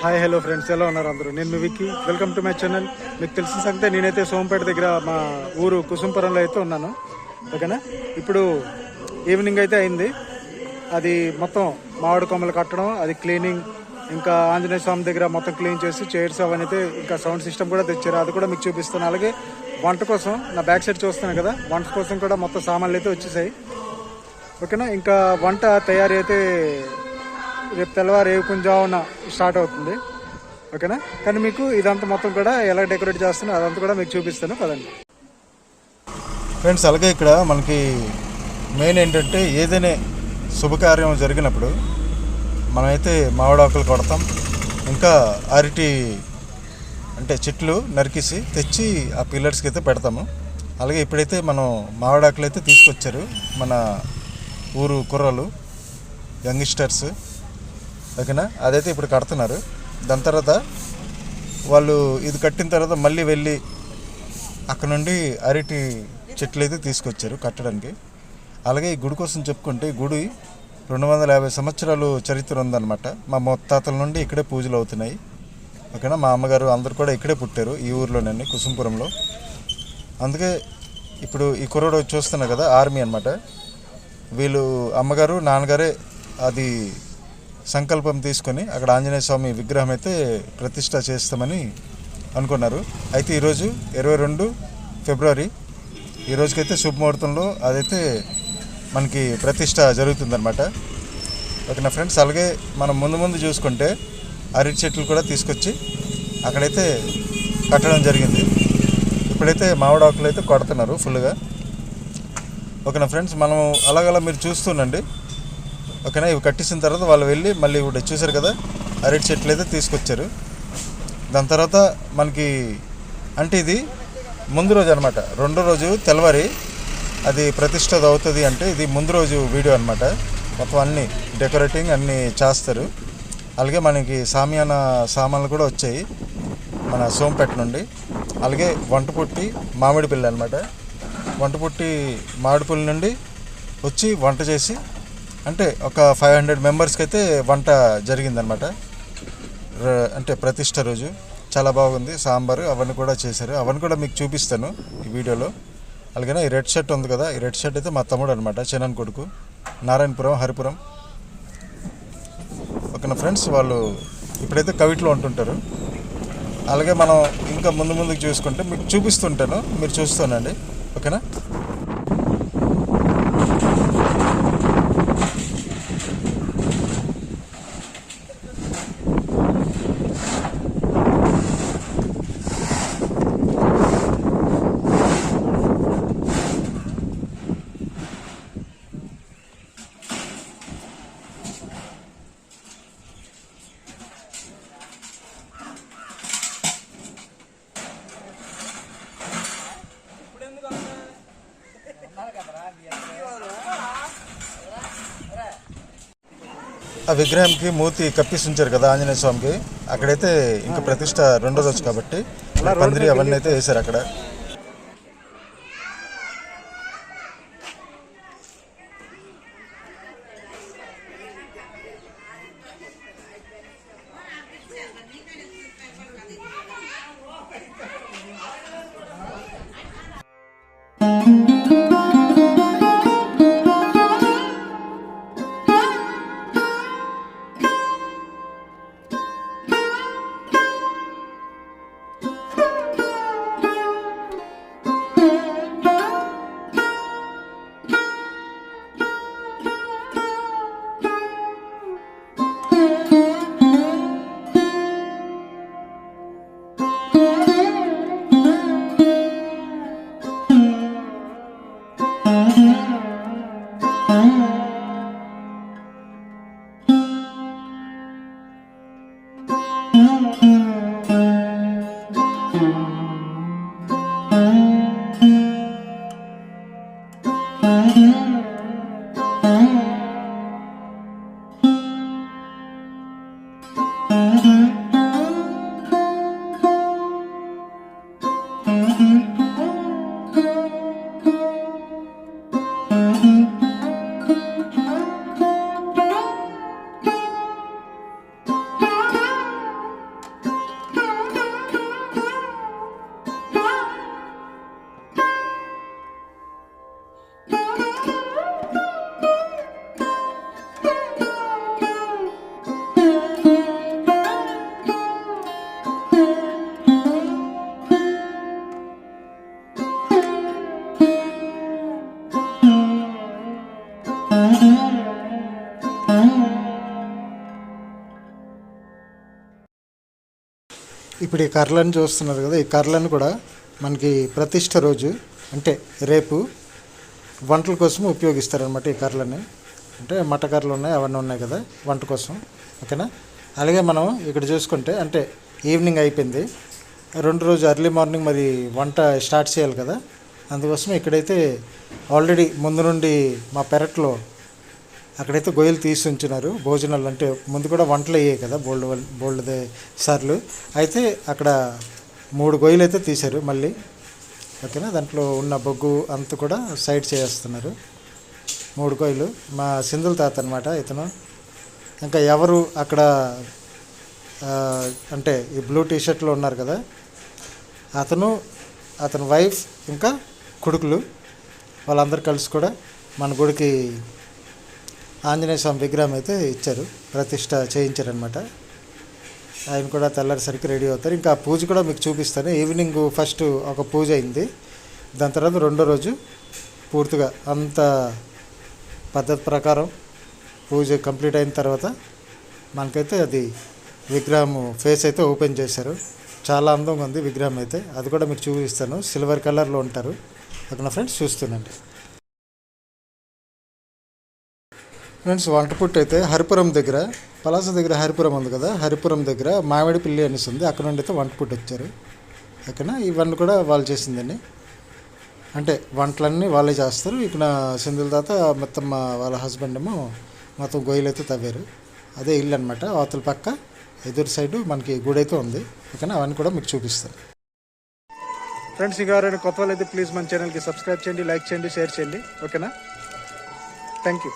Hi hello friends ఎలా ఉన్నారు అందరూ? నేను మీ Vicky. Welcome to my channel మీకు తెలిసిన సంగతే నేనైతే సోంపేట దగ్గర మా ఊరు కుసుంపురంలో అయితే ఉన్నాను. ఓకేనా? ఇప్పుడు ఈవినింగ్ అయితే అయింది. అది మొత్తం మామిడి కొమ్మలు కట్టడం అది క్లీనింగ్ ఇంకా ఆంజనేయ స్వామి దగ్గర మొత్తం క్లీన్ చేసి చైర్స్ అవన్నీ అయితే ఇంకా సౌండ్ సిస్టమ్ కూడా తెచ్చారు. అది కూడా మీకు చూపిస్తాను. అలాగే వంట కోసం నా బ్యాక్ సైడ్ చూస్తున్నాను కదా వంట కోసం కూడా మొత్తం సామాన్లు అయితే వచ్చేసాయి. ఓకేనా? ఇంకా వంట తయారీ అయితే రేపు తెల్లవారు ఏకుంజామున స్టార్ట్ అవుతుంది. ఓకేనా? కానీ మీకు ఇదంతా మొత్తం కూడా ఎలా డెకరేట్ చేస్తున్నా అదంతా కూడా మీకు చూపిస్తాను. పదండి. ఫ్రెండ్స్ అలాగే ఇక్కడ మనకి మెయిన్ ఏంటంటే ఏదైనా శుభకార్యం జరిగినప్పుడు మనమైతే మామిడాకులు కొడతాం. ఇంకా అరటి అంటే చెట్లు నరికేసి తెచ్చి ఆ పిల్లర్స్కి అయితే పెడతాము. అలాగే ఇప్పుడైతే మనం మామిడాకులు అయితే తీసుకొచ్చారు మన ఊరు కుర్రలు యంగ్స్టర్స్. ఓకేనా? అదైతే ఇప్పుడు కడుతున్నారు. దాని తర్వాత వాళ్ళు ఇది కట్టిన తర్వాత మళ్ళీ వెళ్ళి అక్కడ నుండి అరటి చెట్లు అయితే తీసుకొచ్చారు కట్టడానికి. అలాగే ఈ గుడి కోసం చెప్పుకుంటే గుడి రెండు వందల యాభై సంవత్సరాలు చరిత్ర ఉందన్నమాట. మా ముత్తాతల నుండి ఇక్కడే పూజలు అవుతున్నాయి. ఓకేనా? మా అమ్మగారు అందరు కూడా ఇక్కడే పుట్టారు ఈ ఊర్లోనండి కుసుంపురంలో. అందుకే ఇప్పుడు ఈ కుర్రోడు చూస్తున్నారు కదా ఆర్మీ అనమాట వీళ్ళు అమ్మగారు నాన్నగారే అది సంకల్పం తీసుకొని అక్కడ ఆంజనేయ స్వామి విగ్రహం అయితే ప్రతిష్ట చేస్తామని అనుకున్నారు. అయితే ఈరోజు ఇరవై రెండు ఫిబ్రవరి ఈ రోజుకైతే శుభముహూర్తంలో అదైతే మనకి ప్రతిష్ట జరుగుతుందన్నమాట. ఓకేనా ఫ్రెండ్స్? అలాగే మనం ముందు ముందు చూసుకుంటే అరటి చెట్లు కూడా తీసుకొచ్చి అక్కడైతే కట్టడం జరిగింది. ఇప్పుడైతే మామిడి ఆకులు అయితే కొడుతున్నారు ఫుల్గా ఓకేనా ఫ్రెండ్స్? మనం అలాగలా మీరు చూస్తుండండి ఓకేనా? ఇవి కట్టించిన తర్వాత వాళ్ళు వెళ్ళి మళ్ళీ ఇప్పుడు చూసారు కదా అరటి చెట్లు అయితే తీసుకొచ్చారు. దాని తర్వాత మనకి అంటే ఇది ముందు రోజు అనమాట రెండో రోజు తెల్లవారి అది ప్రతిష్ట అవుతుంది అంటే ఇది ముందు రోజు వీడియో అనమాట మొత్తం అన్ని డెకరేటింగ్ అన్నీ చేస్తారు. అలాగే మనకి సామియాన సామాన్లు కూడా వచ్చాయి మన సోంపేట నుండి. అలాగే వంట పుట్టి మామిడి పిల్ల అనమాట వంట పుట్టి మామిడి పుల్ల నుండి వచ్చి వంట చేసి అంటే ఒక ఫైవ్ హండ్రెడ్ మెంబర్స్కి అయితే వంట జరిగిందనమాట అంటే ప్రతిష్ట రోజు. చాలా బాగుంది. సాంబారు అవన్నీ కూడా చేశారు. అవన్నీ కూడా మీకు చూపిస్తాను ఈ వీడియోలో. అలాగే ఈ రెడ్ షర్ట్ ఉంది కదా ఈ రెడ్ షర్ట్ అయితే మా తమ్ముడు అనమాట చిన్న కొడుకు. నారాయణపురం హరిపురం. ఓకేనా ఫ్రెండ్స్? వాళ్ళు ఇప్పుడైతే కవిట్లో ఉంటుంటారు. అలాగే మనం ఇంకా ముందు ముందుకు చూసుకుంటే మీకు చూపిస్తుంటాను. మీరు చూస్తానండి. ఓకేనా? ఆ విగ్రహంకి మూతి కప్పేసి ఉంచారు కదా ఆంజనేయ స్వామికి. అక్కడైతే ఇంకా ప్రతిష్ట రెండో రోజు కాబట్టి పందిరి అవన్నీ అయితే వేశారు అక్కడ. Mm-hmm. ఇప్పుడు ఈ కర్రలను చూస్తున్నారు కదా ఈ కర్రలను కూడా మనకి ప్రతిష్ట రోజు అంటే రేపు వంటల కోసం ఉపయోగిస్తారనమాట ఈ కర్రలని. అంటే మటకర్రలు కర్రలు ఉన్నాయి అవన్నీ ఉన్నాయి కదా వంట కోసం. ఓకేనా? అలాగే మనం ఇక్కడ చూసుకుంటే అంటే ఈవినింగ్ అయిపోయింది. రెండు రోజు ఎర్లీ మార్నింగ్ మరి వంట స్టార్ట్ చేయాలి కదా. అందుకోసం ఇక్కడైతే ఆల్రెడీ ముందు నుండి మా పెరట్లో అక్కడైతే గొయ్యలు తీసి ఉంచున్నారు భోజనాలు అంటే ముందు కూడా వంటలు అయ్యాయి కదా బోల్డ్ బోల్డ్ సార్లు. అయితే అక్కడ మూడు గొయ్యలు అయితే తీశారు మళ్ళీ. ఓకేనా? దాంట్లో ఉన్న బొగ్గు అంతా కూడా సైడ్ చేస్తున్నారు మూడు గొయ్యలు. మా సింధుల తాత అనమాట ఇతను. ఇంకా ఎవరు అక్కడ అంటే ఈ బ్లూ టీ షర్ట్లో ఉన్నారు కదా అతను అతని వైఫ్ ఇంకా కొడుకులు వాళ్ళందరూ కలిసి కూడా మన గుడికి ఆంజనేయ స్వామి విగ్రహం అయితే ఇచ్చారు ప్రతిష్ట చేయించారనమాట ఆయన కూడా తెల్లారిసరికి రెడీ అవుతారు. ఇంకా పూజ కూడా మీకు చూపిస్తాను. ఈవినింగ్ ఫస్ట్ ఒక పూజ అయింది. దాని తర్వాత రెండో రోజు పూర్తిగా అంత పద్ధతి ప్రకారం పూజ కంప్లీట్ అయిన తర్వాత మనకైతే అది విగ్రహం ఫేస్ అయితే ఓపెన్ చేశారు. చాలా అందంగా ఉంది విగ్రహం అయితే. అది కూడా మీకు చూపిస్తాను. సిల్వర్ కలర్లో ఉంటారు. ఓకేనా ఫ్రెండ్స్? చూస్తుండండి ఫ్రెండ్స్ వంటపుట్టు అయితే హరిపురం దగ్గర పలాస దగ్గర హరిపురం ఉంది కదా హరిపురం దగ్గర మామిడి పిల్లి అనేసి ఉంది. అక్కడ నుండి అయితే వంటపుట్టు వచ్చారు. ఓకేనా ఇవన్నీ కూడా వాళ్ళు చేసిందండి. అంటే వంటలన్నీ వాళ్ళే చేస్తారు. ఇక్కడ సింధుల తాత మొత్తం మా వాళ్ళ హస్బెండ్ ఏమో మొత్తం గొయ్యలు అయితే తవ్వారు. అదే ఇల్లు అనమాట అవతల పక్క ఎదురు సైడు మనకి గుడి అయితే ఉంది. ఓకేనా? అవన్నీ కూడా మీకు చూపిస్తాను. ఫ్రెండ్స్ ఇంకా ఎవరైనా కొత్త వాళ్ళు అయితే ప్లీజ్ మన ఛానల్కి సబ్స్క్రైబ్ చేయండి లైక్ చేయండి షేర్ చేయండి. ఓకేనా? Thank you